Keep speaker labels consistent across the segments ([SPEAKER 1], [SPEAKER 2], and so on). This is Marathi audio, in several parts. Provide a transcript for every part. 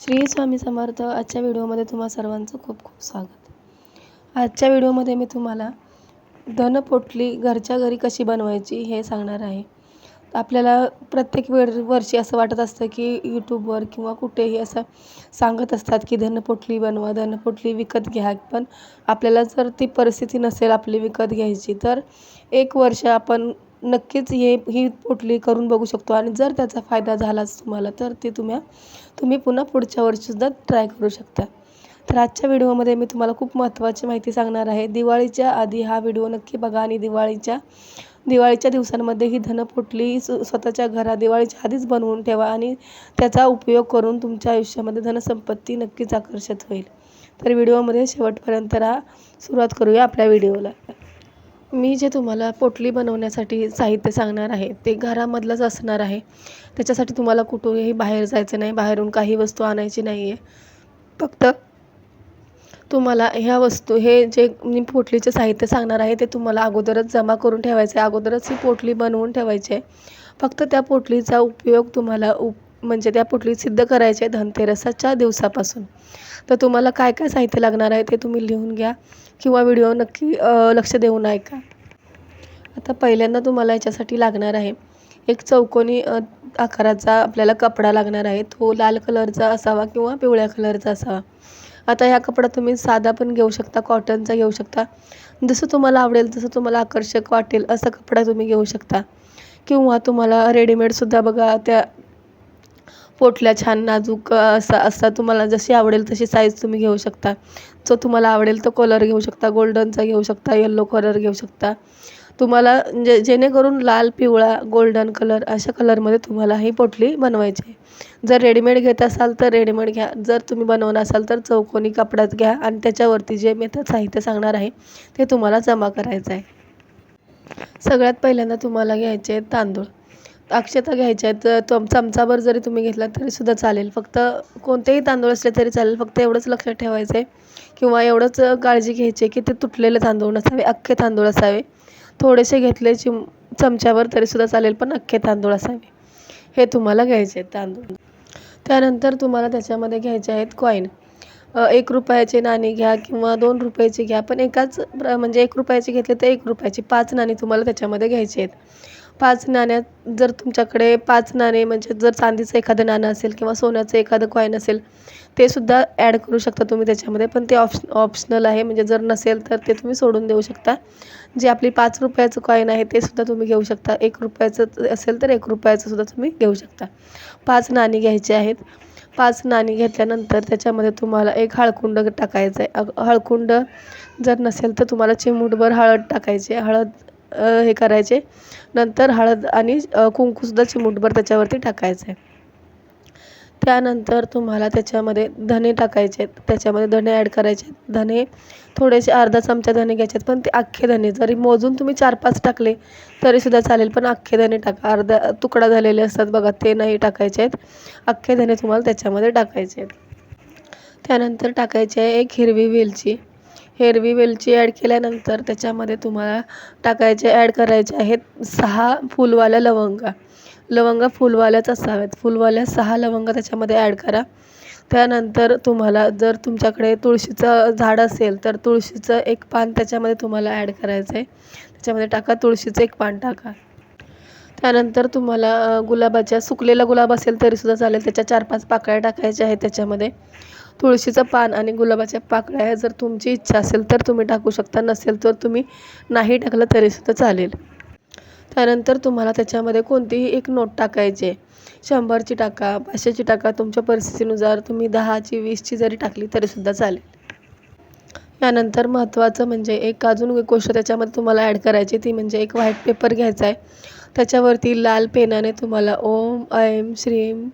[SPEAKER 1] श्री स्वामी समर्थ आजच्या व्हिडिओमध्ये तुम्हा सर्वांचं खूप खूप स्वागत. आजच्या व्हिडिओमध्ये मी तुम्हाला धनपोटली घरच्या घरी कशी बनवायची हे सांगणार आहे. आपल्याला प्रत्येक वेळ वर्षी असं वाटत असतं की यूट्यूबवर किंवा कुठेही असं सांगत असतात की धनपोटली बनवा धनपोटली विकत घ्या पण आपल्याला जर ती परिस्थिती नसेल आपली विकत घ्यायची तर एक वर्ष आपण नक्कीच हे ही पोटली करून बघू शकतो आणि जर त्याचा फायदा झालाच तुम्हाला तर ते तुम्ही तुम्ही पुन्हा पुढच्या वर्षीसुद्धा ट्राय करू शकता. तर आजच्या व्हिडिओमध्ये मी तुम्हाला खूप महत्त्वाची माहिती सांगणार आहे. दिवाळीच्या आधी हा व्हिडिओ नक्की बघा आणि दिवाळीच्या दिवाळीच्या दिवसांमध्ये ही धनपोटली स्वतःच्या घरात दिवाळीच्या आधीच बनवून ठेवा आणि त्याचा उपयोग करून तुमच्या आयुष्यामध्ये धनसंपत्ती नक्कीच आकर्षित होईल. तर व्हिडिओमध्ये शेवटपर्यंत राहा. सुरुवात करूया आपल्या व्हिडिओला. मी जे तुम्हाला पोटली बनवण्यासाठी साहित्य सांगणार आहे ते घरामधलंच असणार आहे. त्याच्यासाठी तुम्हाला कुठूनही बाहेर जायचं नाही बाहेरून काही वस्तू आणायची नाही आहे फक्त तुम्हाला ह्या वस्तू हे जे मी पोटलीचे साहित्य सांगणार आहे ते तुम्हाला अगोदरच जमा करून ठेवायचं आहे अगोदरच ही पोटली बनवून ठेवायची आहे फक्त त्या पोटलीचा उपयोग तुम्हाला उप म्हणजे त्या पोटली सिद्ध करायचे धनतेरसाच्या दिवसापासून. तर तुम्हाला काय काय साहित्य लागणार आहे ते तुम्ही लिहून घ्या किंवा व्हिडिओ नक्की लक्ष देऊन ऐका. आता पहिल्यांदा तुम्हाला याच्यासाठी लागणार आहे एक चौकोनी आकाराचा आपल्याला कपडा लागणार आहे. तो लाल कलरचा असावा किंवा पिवळ्या कलरचा असावा. आता ह्या कपडा तुम्ही साधा पण घेऊ शकता कॉटनचा घेऊ शकता. जसं तुम्हाला आवडेल तसं तुम्हाला आकर्षक वाटेल असा कपडा तुम्ही घेऊ शकता. किंवा तुम्हाला रेडीमेडसुद्धा बघा त्या पोटल्या छान नाजूक असा असा तुम्हाला जशी आवडेल तशी साईज तुम्ही घेऊ शकता. जो तुम्हाला आवडेल तो कलर घेऊ शकता गोल्डनचा घेऊ शकता येल्लो कलर घेऊ शकता. तुम्हाला जे जेणेकरून लाल पिवळा गोल्डन कलर अशा कलरमध्ये तुम्हाला ही पोटली बनवायची आहे. जर रेडीमेड घेत असाल तर रेडीमेड घ्या. जर तुम्ही बनवणार असाल तर चौकोनी कपड्यात घ्या आणि त्याच्यावरती जे मी आता साहित्य सांगणार आहे ते तुम्हाला जमा करायचं आहे. सगळ्यात पहिल्यांदा तुम्हाला घ्यायचे आहेत तांदूळ. अक्षता घ्यायच्या आहेत तो चमचाभर जरी तुम्ही घेतला तरीसुद्धा चालेल. फक्त कोणतेही तांदूळ असले तरी चालेल फक्त एवढंच लक्षात ठेवायचं आहे किंवा एवढंच काळजी घ्यायची आहे की ते तुटलेले तांदूळ नसावे अख्खे तांदूळ असावे. थोडेसे घेतले चिम चमच्यावर तरीसुद्धा चालेल पण अख्खे तांदूळ असावे. हे तुम्हाला घ्यायचे आहेत तांदूळ. त्यानंतर तुम्हाला त्याच्यामध्ये घ्यायचे आहेत कॉईन एक रुपयाचे नाणी घ्या किंवा दोन रुपयाची घ्या पण एकाच म्हणजे एक रुपयाची घेतले तर एक रुपयाची पाच नाणी तुम्हाला त्याच्यामध्ये घ्यायची आहेत. पाच नाण्यात जर तुमच्याकडे पाच नाणे म्हणजे जर चांदीचं एखादं नाणं असेल किंवा सोन्याचं एखादं कॉईन असेल ते सुद्धा ॲड करू शकता तुम्ही त्याच्यामध्ये. पण ते ऑप्श ऑप्शनल आहे. म्हणजे जर नसेल तर ते तुम्ही सोडून देऊ शकता. जे आपली पाच रुपयाचं कॉईन आहे ते सुद्धा तुम्ही घेऊ शकता. एक रुपयाचं असेल तर एक रुपयाचं सुद्धा तुम्ही घेऊ शकता. पाच नाणी घ्यायची आहेत. पाच नाणी घेतल्यानंतर त्याच्यामध्ये तुम्हाला एक हळकुंड टाकायचं आहे हळकुंड जर नसेल तर तुम्हाला चिमूटभर हळद टाकायची हळद हे करायचे. नंतर हळद आणि कुंकूसुद्धा चिमूटभर त्याच्यावरती टाकायचं. आहे त्यानंतर तुम्हाला त्याच्यामध्ये धने टाकायचे. आहेत त्याच्यामध्ये धने ॲड करायचे. आहेत धने थोडेसे अर्धा चमचा धने घ्यायचे आहेत पण ते अख्खे धने जरी मोजून तुम्ही चार पाच टाकले तरीसुद्धा चालेल पण अख्खे धने टाका. अर्धा तुकडा झालेले असतात बघा ते नाही टाकायचे आहेत. अख्खे धने तुम्हाला त्याच्यामध्ये टाकायचे आहेत. त्यानंतर टाकायचे आहे एक हिरवी वेलची. हिरवी वेलची ॲड केल्यानंतर त्याच्यामध्ये तुम्हाला टाकायचे ॲड करायचे आहेत सहा फुलवाल्या लवंगा. लवंगा फुलवाल्याच असाव्यात. फुलवाल्या सहा लवंगा त्याच्यामध्ये ॲड करा. त्यानंतर तुम्हाला जर तुमच्याकडे तुळशीचं झाड असेल तर तुळशीचं एक पान त्याच्यामध्ये तुम्हाला ॲड करायचं आहे. त्याच्यामध्ये टाका तुळशीचं एक पान टाका. त्यानंतर तुम्हाला गुलाबाच्या सुकलेला गुलाब असेल तरीसुद्धा चालेल. त्याच्या चार पाच पाकळ्या टाकायच्या आहेत त्याच्यामध्ये. तुळशीचं पान आणि गुलाबाच्या पाकळ्या जर तुमची इच्छा असेल तर तुम्ही टाकू शकता. नसेल तर तुम्ही नाही टाकलं तरीसुद्धा चालेल. त्यानंतर तुम्हाला त्याच्यामध्ये कोणतीही एक नोट टाकायची आहे. शंभरची टाका पाचशेची टाका तुमच्या परिस्थितीनुसार तुम्ही दहाची वीसची जरी टाकली तरीसुद्धा चालेल. यानंतर महत्त्वाचं म्हणजे एक अजून एक गोष्ट त्याच्यामध्ये तुम्हाला ॲड करायची ती म्हणजे एक व्हाईट पेपर घ्यायचा आहे. त्याच्यावरती लाल पेनाने तुम्हाला ओम ऐम श्रीम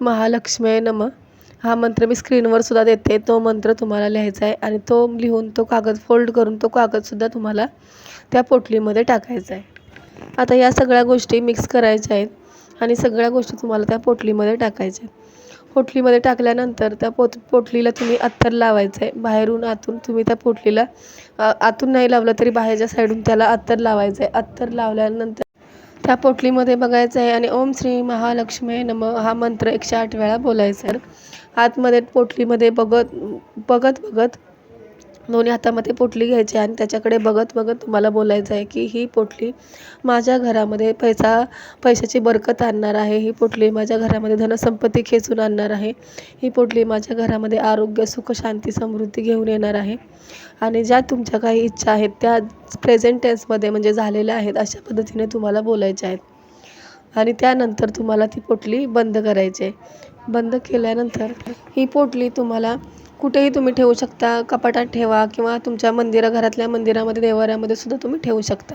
[SPEAKER 1] महालक्ष्मी नम हा मंत्र मी स्क्रीनवर सुद्धा देते. तो मंत्र तुम्हाला लिहायचा आहे आणि तो लिहून तो कागद फोल्ड करून तो कागदसुद्धा तुम्हाला त्या पोटलीमध्ये टाकायचा आहे. आता या सगळ्या गोष्टी मिक्स करायच्या आहेत आणि सगळ्या गोष्टी तुम्हाला त्या पोटलीमध्ये टाकायच्या आहेत. पोटलीमध्ये टाकल्यानंतर त्या पोत पोटलीला तुम्ही अत्तर लावायचं आहे. बाहेरून आतून तुम्ही त्या पोटलीला आतून नाही लावलं तरी बाहेरच्या साईडून त्याला अत्तर लावायचं आहे. अत्तर लावल्यानंतर त्या पोटलीमध्ये बघायचं आहे आणि ओम श्री महालक्ष्मी नम हा मंत्र एकशे आठ वेळा बोलायचा आहे. आतमध्ये पोटलीमध्ये बघत बघत बघत दोन्ही हातामध्ये पोटली घ्यायची आणि त्याच्याकडे बघत बघत तुम्हाला बोलायचं आहे की ही पोटली माझ्या घरामध्ये पैसा पैशाची बरकत आणणार आहे. ही पोटली माझ्या घरामध्ये धनसंपत्ती खेचून आणणार आहे. ही पोटली माझ्या घरामध्ये आरोग्य सुख शांती समृद्धी घेऊन येणार आहे. आणि ज्या तुमच्या काही इच्छा आहेत त्या प्रेझेंट टेन्समध्ये म्हणजे झालेल्या आहेत अशा पद्धतीने तुम्हाला बोलायच्या आहेत. आणि त्यानंतर तुम्हाला ती पोटली बंद करायची आहे. बंद केल्यानंतर ही पोटली तुम्हाला कुठेही तुम्ही ठेवू शकता. कपाटात ठेवा किंवा तुमच्या मंदिरा घरातल्या मंदिरामध्ये देवाऱ्यामध्ये सुद्धा तुम्ही ठेवू शकता.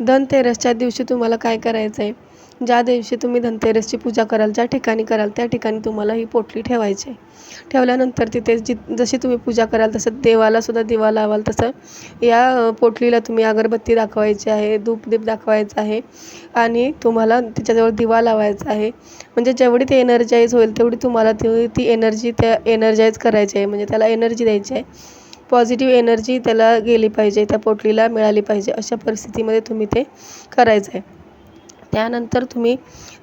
[SPEAKER 1] धनतेरसच्या दिवशी तुम्हाला काय करायचं आहे ज्या दिवशी तुम्ही धनतेरसची पूजा कराल ज्या ठिकाणी कराल त्या ठिकाणी तुम्हाला ही पोटली ठेवायची. आहे ठेवल्यानंतर तिथे जी जशी तुम्ही पूजा कराल तसं देवालासुद्धा दिवा लावाल. तसं या पोटलीला तुम्ही अगरबत्ती दाखवायची आहे धूपदीप दाखवायचं आहे आणि तुम्हाला तिच्याजवळ दिवा लावायचा आहे. म्हणजे जेवढी ते एनर्जाईज होईल तेवढी तुम्हाला ती ती एनर्जी त्या एनर्जाईज करायची आहे. म्हणजे त्याला एनर्जी द्यायची आहे. पॉझिटिव्ह एनर्जी त्याला गेली पाहिजे त्या पोटलीला मिळाली पाहिजे. अशा परिस्थितीमध्ये तुम्ही ते करायचं आहे. त्यानंतर तुम्ही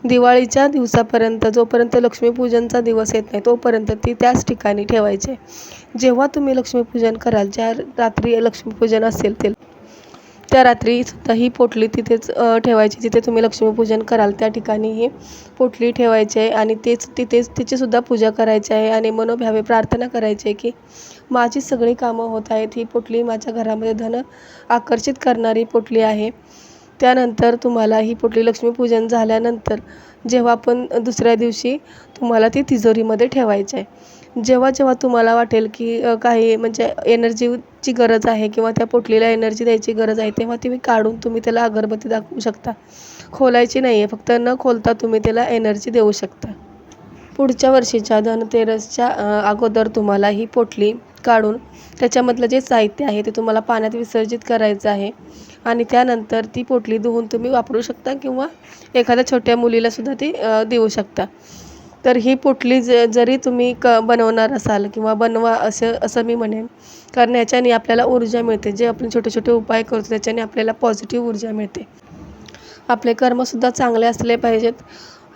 [SPEAKER 1] दिवाळीच्या दिवसापर्यंत जोपर्यंत लक्ष्मीपूजनचा दिवस येत नाही तोपर्यंत ती त्याच ठिकाणी ठेवायची. आहे जेव्हा तुम्ही लक्ष्मीपूजन कराल ज्या रात्री लक्ष्मीपूजन असेल ते त्या रात्री सुद्धा ही पोटली तिथेच ठेवायची. जिथे तुम्ही लक्ष्मीपूजन कराल त्या ठिकाणी ही पोटली ठेवायची आहे आणि तेच तिथेच तिचीसुद्धा पूजा करायची आहे आणि मनोभावे प्रार्थना करायची आहे की माझी सगळी कामं होत आहेत. ही पोटली माझ्या घरामध्ये धन आकर्षित करणारी पोटली आहे. त्यानंतर तुम्हाला ही पोटली लक्ष्मीपूजन झाल्यानंतर जेव्हा पण दुसऱ्या दिवशी तुम्हाला ती तिजोरीमध्ये ठेवायची आहे. जेव्हा जेव्हा तुम्हाला वाटेल की काही म्हणजे एनर्जीची गरज आहे किंवा त्या पोटलीला एनर्जी द्यायची गरज आहे तेव्हा तुम्ही काढून तुम्ही त्याला अगरबत्ती दाखवू शकता. खोलायची नाही आहे फक्त न खोलता तुम्ही त्याला एनर्जी देऊ शकता. पुढच्या वर्षीच्या धनतेरसच्या अगोदर तुम्हाला ही पोटली काढून त्याच्यामधलं जे साहित्य आहे ते तुम्हाला पाण्यात विसर्जित करायचं आहे. आणि त्यानंतर ती पोटली धुवून तुम्ही वापरू शकता किंवा एखाद्या छोट्या मुलीलासुद्धा ती देऊ शकता. तर ही पोटली ज जरी तुम्ही क बनवणार असाल किंवा बनवा असं असं मी म्हणेन कारण याच्याने आपल्याला ऊर्जा मिळते. जे आपण छोटे छोटे उपाय करतो त्याच्याने आपल्याला पॉझिटिव्ह ऊर्जा मिळते. आपले कर्मसुद्धा चांगले असले पाहिजेत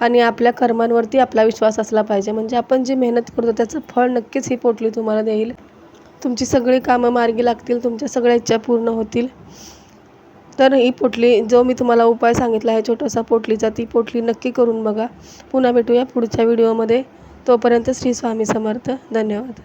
[SPEAKER 1] आणि आपल्या कर्मांवरती आपला विश्वास असला पाहिजे. म्हणजे आपण जी मेहनत करतो त्याचं फळ नक्कीच ही पोटली तुम्हाला देईल. तुमची सगळी कामं मार्गी लागतील तुमच्या सगळ्या इच्छा पूर्ण होतील. तर ही पोटली जो मी तुम्हाला उपाय सांगितला आहे छोटासा पोटलीचा ती पोटली नक्की करून बघा. पुन्हा भेटूया पुढच्या व्हिडिओमध्ये. तोपर्यंत श्री स्वामी समर्थ. धन्यवाद.